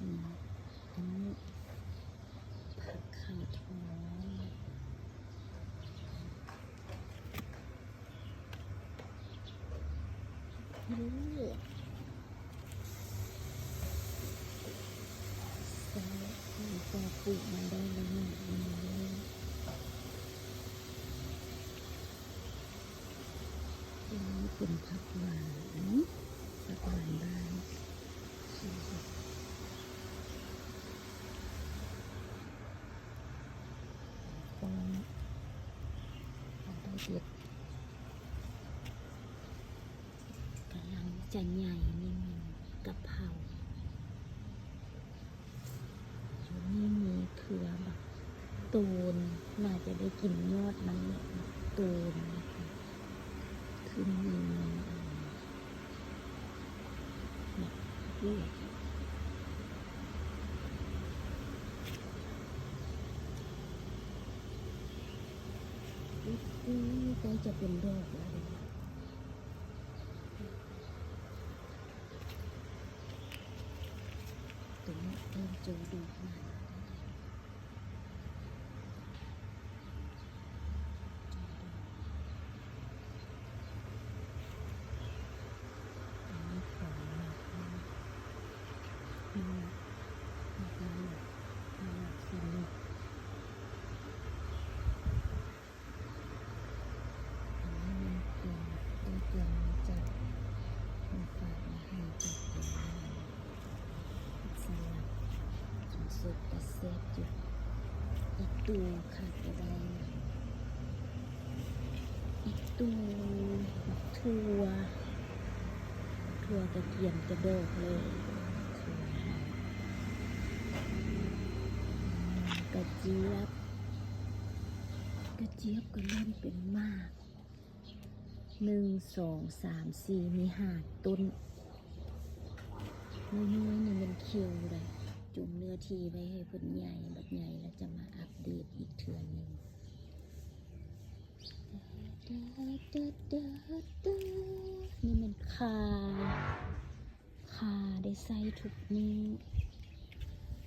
อันนี้ผักข้าทองรู้ใส่ใส่ปลูกมาได้แล้วเนี่ยอันนี้อันนี้เป็นผักหวานผักหวานบ้านฟอง เอาไปเด็ดกำลังจะใหญ่นี่มันกะเพราอยู่นี่มีเครือแบบตูนน่าจะได้กินยอดมันเนี่ยตูนคือมีมันอ่าเนี่ย ลูกอือใกล้จะเป็นดอกแล้วเดี๋ยวนะตรงนี้เริ่มเจอดอกมันอันนี้ของหนักมากอืมหนักมากหนักสนุก อันนี้มันเป็นต้นเกลือมาจากมาฝากมาให้จากเดือนสลัด สดกระเซ็บอยู่อีกตูขาดอะไรอีกตูบักทัวทัวกระเทียมกระโดกเลยกระเจี๊ยบกระเจี๊ยบก็เริ่มเป็นมากหนึ่งสองสามสี่มีห้าต้นน้อยๆนี่มันคิวเลย จุ่มเนื้อทีไว้ให้เพิ่นใหญ่แบบใหญ่แล้วจะมาอัปเดตอีกเทื่อหนึ่งนี่มันคาคาได้ใส่ทุกนิ้ว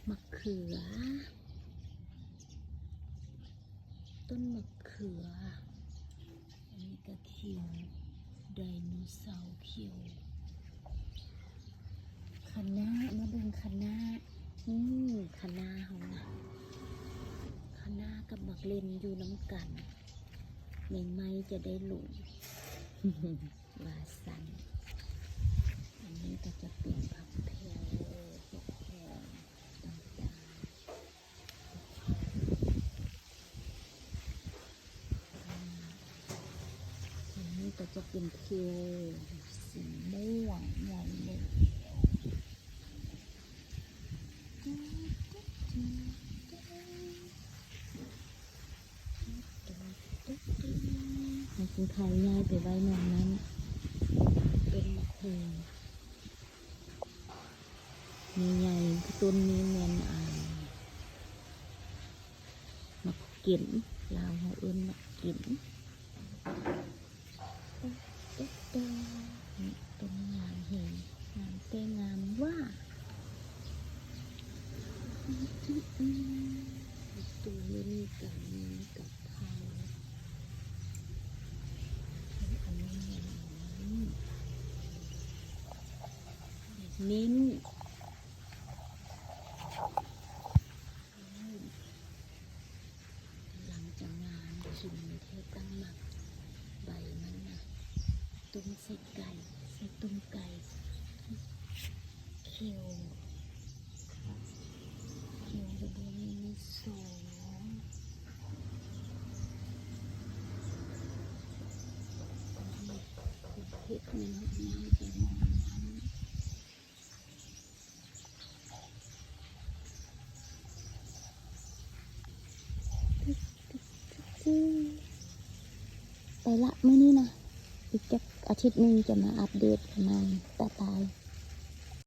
มะเขือ ต้นมะเขือ อันนี้ก็เขียวไดโนเสาร์เขียวคะน้ามาเบิ่งคะน้า อืมคะน้าเฮานะคะน้ากับบักเลนอยู่น้ำกันแมงไม้จะได้หลุมว่าสัน อันนี้ก็จะเป็นผักแพรวพวกหอมต่างๆอันนี้ก็จะเป็นเคียวสีม่วงใหญ่เลย ให้คุณไทยง่ายไปไว้นอนนั้น เป็นมะเขือมีใหญ่ต้นนี้เมนอ่านมะกินลาวเขาเอิ้นมะกินตุ๊ดตานี่เป็นงานเห็นงานเต้งานว่า ตัวนี้กับนี้กับเขาอันนี้นิ้นหลังจากงานชิมเทศตั้งหมัก ใบมันนะตุ้มใส่ไก่ใส่ตุ้มไก่เคียว คียวกระเบื้องมีสองเผ็ดมันน้ำจะมองไปละมื้อนี้นะ อีกจักอาทิตย์หนึงจะมาอัปเดตงานตาตาย